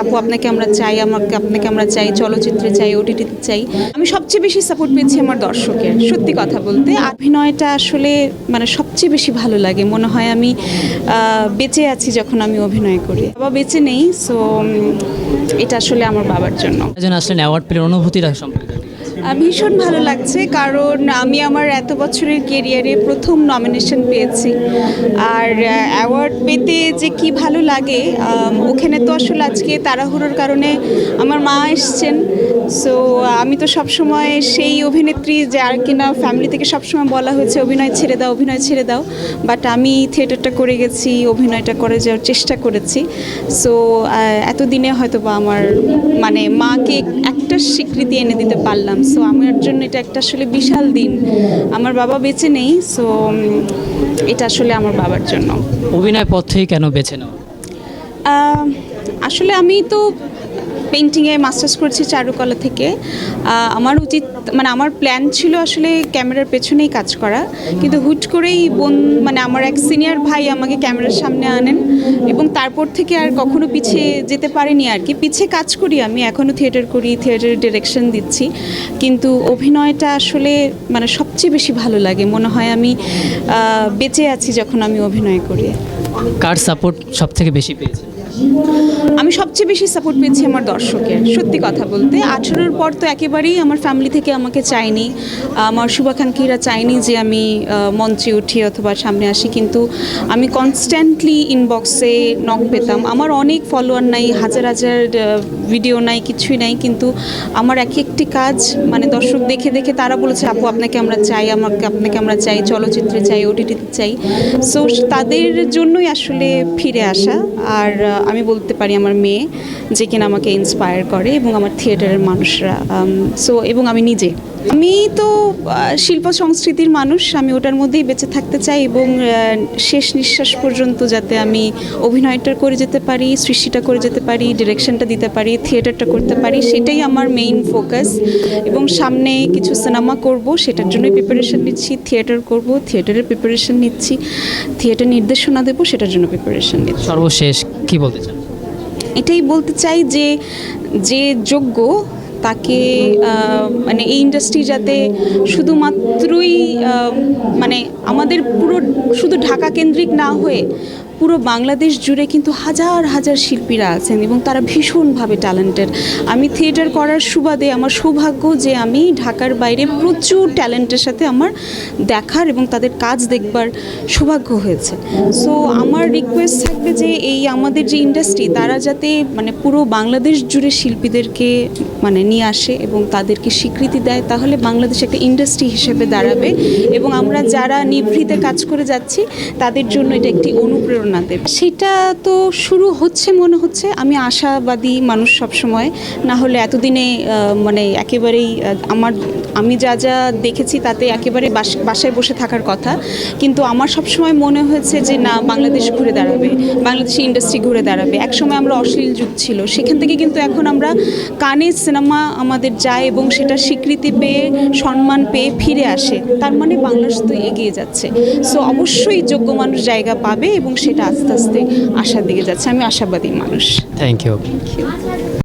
আপু, আপনাকে আমরা চাই, আমাকে, আপনাকে আমরা চাই, চলচ্চিত্রে চাই ওটিটিতে চাই। আমি সবচেয়ে বেশি সাপোর্ট পেয়েছি আমার দর্শকের, সত্যি কথা বলতে। অভিনয়টা আসলে মানে সবচেয়ে বেশি ভালো লাগে। মনে হয় আমি বেঁচে আছি যখন আমি অভিনয় করি। বাবা বেঁচে নেই সো এটা আসলে আমার বাবার জন্য। একজন আসলেন অ্যাওয়ার্ড পেলেন, অনুভূতিটা সম্পর্কে। ভীষণ ভালো লাগছে, কারণ আমি আমার এত বছরের কেরিয়ারে প্রথম নমিনেশন পেয়েছি। আর অ্যাওয়ার্ড পেতে যে কি ভালো লাগে ওখানে তো আসলে আজকে তাড়াহুড়োর কারণে আমার মা এসছেন। সো আমি তো সবসময় সেই অভিনেত্রী যার কিনা ফ্যামিলি থেকে সবসময় বলা হয়েছে, অভিনয় ছেড়ে দাও, অভিনয় ছেড়ে দাও। বাট আমি থিয়েটারটা করে গেছি, অভিনয়টা করে যাওয়ার চেষ্টা করেছি। সো এতদিনে হয়তো বা আমার মানে মাকে একটা স্বীকৃতি এনে দিতে পারলাম। সো আমার জন্য এটা একটা আসলে বিশাল দিন। আমার বাবা বেঁচে নেই সো এটা আসলে আমার বাবার জন্য। অভিনয় পথেই কেন বেছে নেওয়া আসলে আমি তো পেন্টিংয়ে মাস্টার্স করেছি চারুকলা থেকে। আমার উচিত মানে আমার প্ল্যান ছিল আসলে ক্যামেরার পেছনেই কাজ করা। কিন্তু হুট করেই বোন মানে আমার এক সিনিয়র ভাই আমাকে ক্যামেরার সামনে আনেন এবং তারপর থেকে আর কখনো পিছে যেতে পারিনি আর কি। পিছে কাজ করি আমি এখনও থিয়েটার করি থিয়েটারের ডিরেকশন দিচ্ছি। কিন্তু অভিনয়টা আসলে মানে সবচেয়ে বেশি ভালো লাগে। মনে হয় আমি বেঁচে আছি যখন আমি অভিনয় করি। কার সাপোর্ট সব থেকে বেশি পেয়েছে আমি সবচেয়ে বেশি সাপোর্ট পেয়েছি আমার দর্শকের, সত্যি কথা বলতে। আঠেরোর পর তো একেবারেই আমার ফ্যামিলি থেকে আমাকে চায়নি। আমার শুভাকাঙ্ক্ষীরা চায়নি যে আমি মঞ্চে উঠি অথবা সামনে আসি, কিন্তু আমি কনস্ট্যান্টলি ইনবক্সে নক পেতাম। আমার অনেক ফলোয়ার নাই, হাজার হাজার ভিডিও নাই, কিছুই নাই, কিন্তু আমার এক একটি কাজ মানে দর্শক দেখে দেখে তারা বলেছে, আপু, আপনাকে আমরা চাই, আমাকে, আপনাকে আমরা চাই, চলচ্চিত্রে চাই ওটিটিতে চাই। সো তাদের জন্যই আসলে ফিরে আসা। আর আমি বলতে পারি আমার মেয়ে যে কিনা আমাকে ইন্সপায়ার করে এবং আমার থিয়েটারের মানুষরা সো এবং আমি নিজে। আমি তো শিল্প সংস্কৃতির মানুষ, আমি ওটার মধ্যেই বেঁচে থাকতে চাই এবং শেষ নিঃশ্বাস পর্যন্ত যাতে আমি অভিনয়টা করে যেতে পারি, সৃষ্টিটা করে যেতে পারি ডিরেকশনটা দিতে পারি থিয়েটারটা করতে পারি, সেটাই আমার মেইন ফোকাস এবং সামনে কিছু সিনেমা করব, সেটার জন্যই প্রিপারেশন নিচ্ছি থিয়েটার করব থিয়েটারের প্রিপারেশন নিচ্ছি থিয়েটার নির্দেশনা দেবো, সেটার জন্য প্রিপারেশন নিচ্ছি। সর্বশেষ কি বলতে চান? এটাই বলতে চাই যে যে যোগ্য তাকে মানে এই ইন্ডাস্ট্রি যাতে শুধুমাত্রই মানে আমাদের পুরো, শুধু ঢাকা কেন্দ্রিক না হয়ে পুরো বাংলাদেশ জুড়ে কিন্তু হাজার হাজার শিল্পীরা আছেন এবং তারা ভীষণভাবে ট্যালেন্টেড আমি থিয়েটার করার সুবাদে আমার সৌভাগ্য যে আমি ঢাকার বাইরে প্রচুর ট্যালেন্টের সাথে আমার দেখার এবং তাদের কাজ দেখবার সৌভাগ্য হয়েছে। সো আমার রিকোয়েস্ট থাকবে যে এই আমাদের যে ইন্ডাস্ট্রি তারা যাতে মানে পুরো বাংলাদেশ জুড়ে শিল্পীদেরকে মানে নিয়ে আসে এবং তাদেরকে স্বীকৃতি দেয়, তাহলে বাংলাদেশ একটা ইন্ডাস্ট্রি হিসেবে দাঁড়াবে। এবং আমরা যারা নিভৃতে কাজ করে যাচ্ছি, তাদের জন্য এটা একটি অনুপ্রেরণা। দেবে সেটা তো শুরু হচ্ছে, মনে হচ্ছে। আমি আশাবাদী মানুষ সবসময়। না হলে এতদিনে মানে একেবারেই আমার আমি যা যা দেখেছি তাতে একেবারে বাস- বাসায় বসে থাকার কথা। কিন্তু আমার সব সময় মনে হয়েছে যে না বাংলাদেশ ঘুরে দাঁড়াবে। বাংলাদেশি ইন্ডাস্ট্রি ঘুরে দাঁড়াবে। একসময় আমরা অশ্লীল যুগ ছিল। সেখান থেকে কিন্তু এখন আমরা কানে সিনেমা আমাদের যায় এবং সেটা স্বীকৃতি পেয়ে সম্মান পেয়ে ফিরে আসে। তার মানে বাংলাদেশ তো এগিয়ে যাচ্ছে। সো অবশ্যই যোগ্য মানুষ জায়গা পাবে এবং সেটা আস্তে আস্তে আশার দিকে যাচ্ছে। আমি আশাবাদী মানুষ। Thank you.